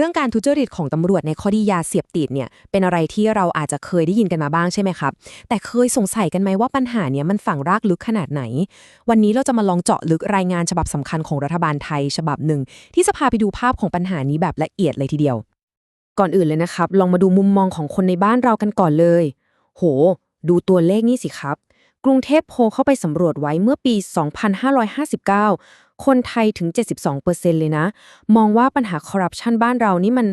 รื่องการทุจริตของตำรวจในคดียาเสพติดเนี่ยเป็นอะไรที่เราอาจจะเคยได้ยินกันมาบ้างใช่ไหมครับ แต่เคยสงสัยกันไหมว่าปัญหาเนี้ยมันฝังรากลึกขนาดไหน วันนี้เราจะมาลองเจาะลึกรายงานฉบับสำคัญของรัฐบาลไทยฉบับหนึ่ง ที่จะพาไปดูภาพของปัญหานี้แบบละเอียดเลยทีเดียว ก่อนอื่นเลยนะครับ ลองมาดูมุมมองของคนในบ้านเรากันก่อนเลย โห ดูตัวเลขนี่สิครับ กรุงเทพโพเข้าไปสำรวจไว้เมื่อปี 2559 คนไทยถึง 72%เลยนะ มองว่าปัญหาคอร์รัปชันบ้านเรานี่มัน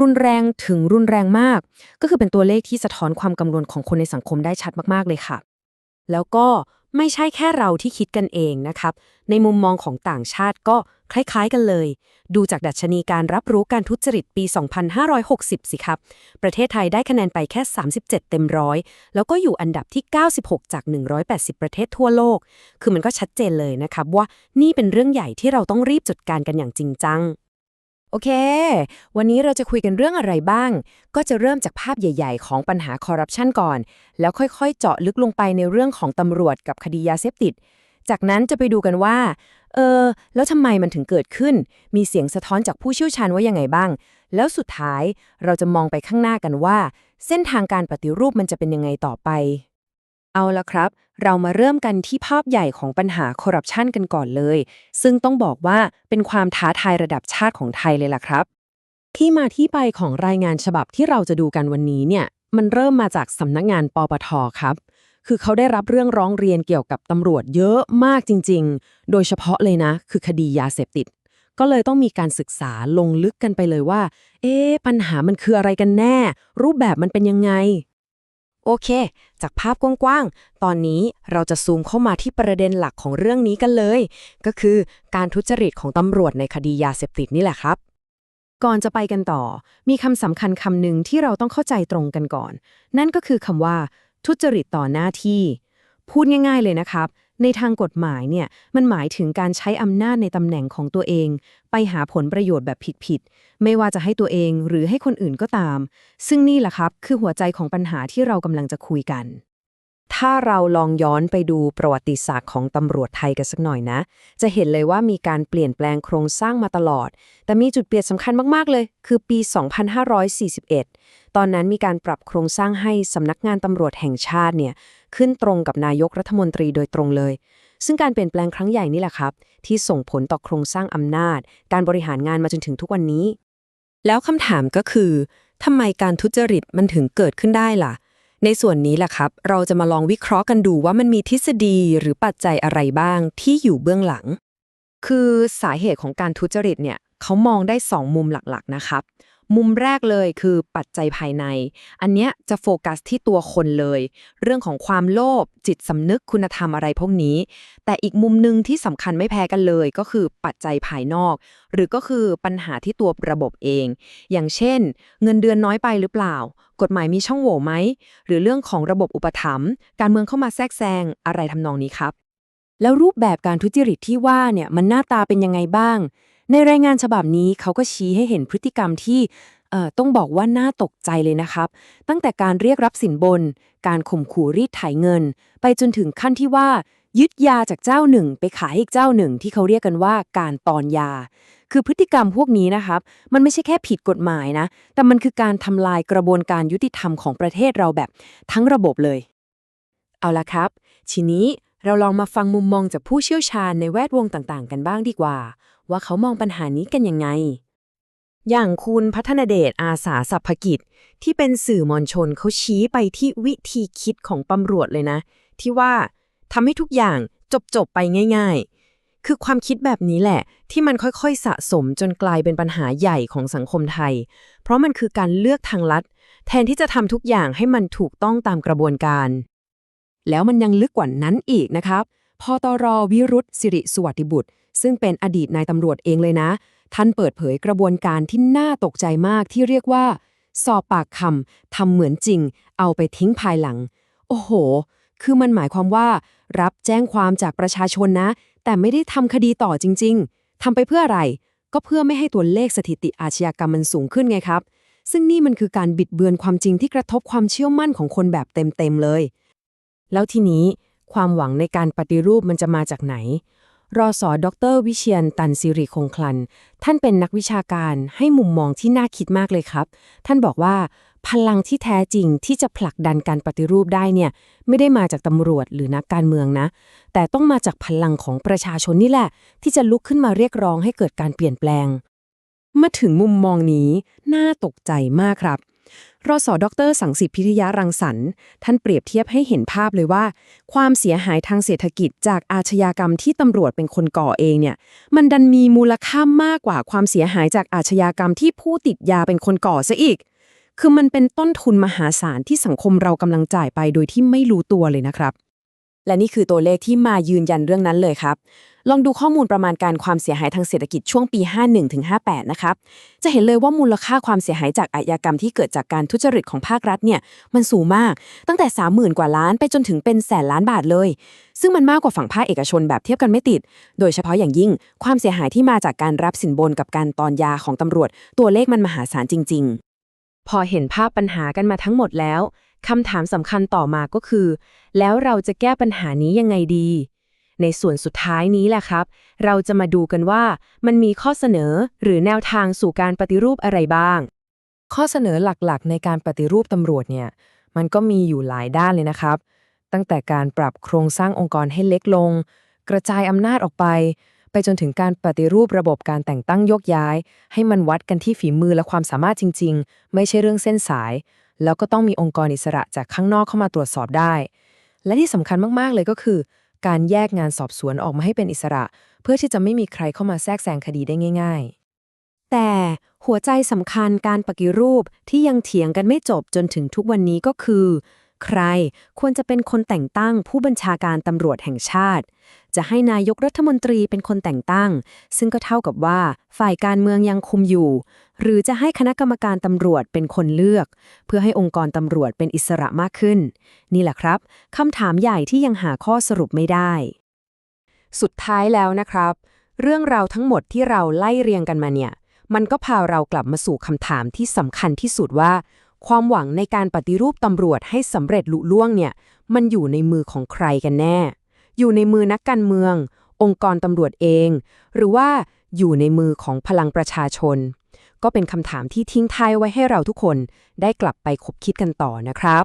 รุนแรงถึงรุนแรงมาก ก็คือเป็นตัวเลขที่สะท้อนความกังวลของคนในสังคมได้ชัดมากๆเลยค่ะ แล้วก็ไม่ใช่แค่เราที่คิดกันเองนะครับ ในมุมมองของต่างชาติก็ คล้ายๆกันเลย ดูจากดัชนีการรับรู้การทุจริตปี 2560 สิครับ ประเทศไทยได้คะแนนไปแค่ 37 เต็มร้อยแล้วก็อยู่อันดับที่ 96 จาก 180 ประเทศทั่วโลก คือมันก็ชัดเจนเลยนะครับว่านี่เป็นเรื่องใหญ่ที่เราต้องรีบจัดการกันอย่างจริงจังโอเค วันนี้เราจะคุยกันเรื่องอะไรบ้าง ก็จะเริ่มจากภาพใหญ่ ๆ ของปัญหาคอร์รัปชันก่อน แล้วค่อยๆ เจาะลึกลงไปในเรื่องของตำรวจกับคดียาเสพติด จากนั้นจะไปดูกันว่า เออ แล้วทำไมมันถึงเกิดขึ้น มีเสียงสะท้อนจากผู้เชี่ยวชาญว่ายังไงบ้าง แล้วสุดท้ายเราจะมองไปข้างหน้ากันว่า เส้นทางการปฏิรูปมันจะเป็นยังไงต่อไป เอาละครับ เรามาเริ่มกันที่ภาพใหญ่ของปัญหาคอร์รัปชันกันก่อนเลย ซึ่งต้องบอกว่าเป็นความท้าทายระดับชาติของไทยเลยล่ะครับ ที่มาที่ไปของรายงานฉบับที่เราจะดูกันวันนี้เนี่ย มันเริ่มมาจากสำนักงานปปทครับ คือเขาได้รับเรื่องร้องเรียนเกี่ยวกับตำรวจเยอะมากจริง ๆ โดยเฉพาะเลยนะ คือคดียาเสพติด ก็เลยต้องมีการศึกษาลงลึกกันไปเลยว่า เอ๊ะปัญหามันคืออะไรกันแน่ รูปแบบมันเป็นยังไง โอเค จากภาพกว้างๆ ตอนนี้เราจะซูมเข้ามาที่ประเด็นหลักของเรื่องนี้กันเลย ก็คือการทุจริตของตำรวจในคดียาเสพติดนี่แหละครับก่อนจะไปกันต่อ มีคำสำคัญคำหนึ่งที่เราต้องเข้าใจตรงกันก่อน นั่นก็คือคำว่า ทุจริตต่อหน้าที่ พูดง่ายๆเลยนะครับ ในทางกฎหมายเนี่ยมันหมายถึงการใช้อำนาจในตำแหน่งของตัวเอง ไปหาผลประโยชน์แบบผิดๆไม่ว่าจะให้ตัวเองหรือให้คนอื่นก็ตาม ซึ่งนี่แหละครับคือหัวใจของปัญหาที่เรากำลังจะคุยกัน ถ้าเราลองย้อนไปดูประวัติศาสตร์ของตำรวจไทยกันสักหน่อยนะ จะเห็นเลยว่ามีการเปลี่ยนแปลงโครงสร้างมาตลอด แต่มีจุดเปลี่ยนสำคัญมาก ๆ เลย คือปี 2541 ตอนนั้นมีการปรับโครงสร้างให้สำนักงานตำรวจแห่งชาติเนี่ยขึ้นตรงกับนายกรัฐมนตรีโดยตรงเลย ซึ่งการเปลี่ยนแปลงครั้งใหญ่นี่แหละครับ ที่ส่งผลต่อโครงสร้างอำนาจ การบริหารงานมาจนถึงทุกวันนี้ แล้วคำถามก็คือทำไมการทุจริตมันถึงเกิดขึ้นได้ล่ะ ในส่วนนี้แหละครับ เราจะมาลองวิเคราะห์กันดูว่ามันมีทฤษฎีหรือปัจจัยอะไรบ้างที่อยู่เบื้องหลัง คือสาเหตุของการทุจริตเนี่ยเขามองได้ 2 มุมหลักๆนะครับ มุมแรกเลยคือปัจจัยภายใน อันเนี้ยจะโฟกัสที่ตัวคนเลย เรื่องของความโลภจิตสำนึกคุณธรรมอะไรพวกนี้ แต่อีกมุมหนึ่งที่สำคัญไม่แพ้กันเลยก็คือปัจจัยภายนอก หรือก็คือปัญหาที่ตัวระบบเอง อย่างเช่น เงินเดือนน้อยไปหรือเปล่า กฎหมายมีช่องโหว่ไหม หรือเรื่องของระบบอุปถัมภ์การเมืองเข้ามาแทรกแซงอะไรทำนองนี้ครับ แล้วรูปแบบการทุจริตที่ว่าเนี่ยมันหน้าตาเป็นยังไงบ้าง ในรายงานฉบับนี้เขาก็ชี้ให้เห็นพฤติกรรมที่เอ่อต้องบอกว่าน่าตกใจเลยนะครับ ตั้งแต่การเรียกรับสินบน การข่มขู่รีดไถเงิน ไปจนถึงขั้นที่ว่า ยึดยาจากเจ้าหนึ่ง ไปขายให้อีกเจ้าหนึ่ง ที่เขาเรียกกันว่าการตอนยา คือพฤติกรรมพวกนี้นะครับ มันไม่ใช่แค่ผิดกฎหมายนะ แต่มันคือการทำลายกระบวนการยุติธรรมของประเทศเราแบบทั้งระบบเลย เอาละครับ ทีนี้เราลองมาฟังมุมมองจากผู้เชี่ยวชาญในแวดวงต่างๆ กันบ้างดีกว่า ว่าเขามองปัญหานี้กันยังไง อย่างคุณพัฒนเดชอาสาสัพพกิจ ที่เป็นสื่อมวลชนเขาชี้ไปที่วิธีคิดของตำรวจเลยนะ ที่ว่าทำให้ทุกอย่างจบๆไปง่าย ๆ คือความคิดแบบนี้แหละ ที่มันค่อยๆสะสมจนกลายเป็นปัญหาใหญ่ของสังคมไทย เพราะมันคือการเลือกทางลัด แทนที่จะทำทุกอย่างให้มันถูกต้องตามกระบวนการ แล้วมันยังลึกกว่านั้นอีกนะครับ พอตรวิรุธสิริสวัสดิบุตร ซึ่งเป็นอดีตนายตำรวจเองเลยนะ ท่านเปิดเผยกระบวนการที่น่าตกใจมากที่เรียกว่า สอบปากคำทำเหมือนจริง เอาไปทิ้งภายหลัง โอ้โห คือมันหมายความว่า รับแจ้งความจากประชาชนนะ แต่ไม่ได้ทำคดีต่อจริง ๆทำไปเพื่ออะไร ก็เพื่อไม่ให้ตัวเลขสถิติอาชญากรรมมันสูงขึ้นไงครับ ซึ่งนี่มันคือการบิดเบือนความจริงที่กระทบความเชื่อมั่นของคนแบบเต็มๆเลย แล้วทีนี้ ความหวังในการปฏิรูปมันจะมาจากไหน รอสอดรวิเชียนตันสิริคงคลัน ท่านเป็นนักวิชาการให้มุมมองที่น่าคิดมากเลยครับ ท่านบอกว่า พลังที่แท้จริงที่จะผลักดันการปฏิรูปได้เนี่ย ไม่ได้มาจากตำรวจหรือนักการเมืองนะ แต่ต้องมาจากพลังของประชาชนนี่แหละ ที่จะลุกขึ้นมาเรียกร้องให้เกิดการเปลี่ยนแปลงมาถึงมุมมองนี้ น่าตกใจมากครับ รอสดรสังสิทธิพิทยารังสรรค์ท่านเปรียบเทียบให้เห็นภาพเลยว่า ความเสียหายทางเศรษฐกิจจากอาชญากรรมที่ตำรวจเป็นคนก่อเองเนี่ย มันดันมีมูลค่ามากกว่าความเสียหายจากอาชญากรรมที่ผู้ติดยาเป็นคนก่อซะอีก คือมันเป็นต้นทุนมหาศาลที่สังคมเรากำลังจ่ายไปโดยที่ไม่รู้ตัวเลยนะครับ และนี่คือตัวเลขที่มายืนยันเรื่องนั้นเลยครับ ลองดูข้อมูลประมาณการความเสียหายทางเศรษฐกิจช่วงปี 51-58 นะครับ จะเห็นเลยว่ามูลค่าความเสียหายจากอาชญากรรมที่เกิดจากการทุจริตของภาครัฐเนี่ย มันสูงมาก ตั้งแต่ 30,000 กว่าล้านไปจนถึงเป็นแสนล้านบาทเลย ซึ่งมันมากกว่าฝั่งภาคเอกชนแบบเทียบกันไม่ติด โดยเฉพาะอย่างยิ่ง ความเสียหายที่มาจากการรับสินบนกับการตอนยาของตำรวจ ตัวเลขมันมหาศาลจริง ๆ พอเห็นภาพปัญหากันมาทั้งหมดแล้ว คำถามสำคัญต่อมาก็คือ แล้วเราจะแก้ปัญหานี้ยังไงดี ในส่วนสุดท้ายนี้แหละครับ เราจะมาดูกันว่ามันมีข้อเสนอหรือแนวทางสู่การปฏิรูปอะไรบ้าง ข้อเสนอหลักๆ ในการปฏิรูปตำรวจเนี่ย มันก็มีอยู่หลายด้านเลยนะครับ ตั้งแต่การปรับโครงสร้างองค์กรให้เล็กลง กระจายอำนาจออกไป ไปจนถึงการปฏิรูประบบการแต่งตั้งยกย้าย ให้มันวัดกันที่ฝีมือและความสามารถจริง ๆ ไม่ใช่เรื่องเส้นสาย แล้วก็ต้องมีองค์กรอิสระจากข้างนอกเข้ามาตรวจสอบได้ และที่สำคัญมากๆเลยก็คือ การแยกงานสอบสวนออกมาให้เป็นอิสระ เพื่อที่จะไม่มีใครเข้ามาแทรกแซงคดีได้ง่าย ๆ แต่หัวใจสำคัญการปฏิรูปที่ยังเถียงกันไม่จบจนถึงทุกวันนี้ก็คือ ใครควรจะเป็นคนแต่งตั้งผู้บัญชาการตำรวจแห่งชาติ จะให้นายกรัฐมนตรีเป็นคนแต่งตั้ง ซึ่งก็เท่ากับว่าฝ่ายการเมืองยังคุมอยู่ หรือจะให้คณะกรรมการตำรวจเป็นคนเลือก เพื่อให้องค์กรตำรวจเป็นอิสระมากขึ้น นี่แหละครับคำถามใหญ่ที่ยังหาข้อสรุปไม่ได้ สุดท้ายแล้วนะครับ เรื่องราวทั้งหมดที่เราไล่เรียงกันมาเนี่ย มันก็พาเรากลับมาสู่คำถามที่สำคัญที่สุดว่าความหวังในการปฏิรูปตำรวจให้สำเร็จลุล่วงเนี่ย มันอยู่ในมือของใครกันแน่ อยู่ในมือนักการเมือง องค์กรตำรวจเอง หรือว่าอยู่ในมือของพลังประชาชน ก็เป็นคำถามที่ทิ้งท้ายไว้ให้เราทุกคนได้กลับไปคบคิดกันต่อนะครับ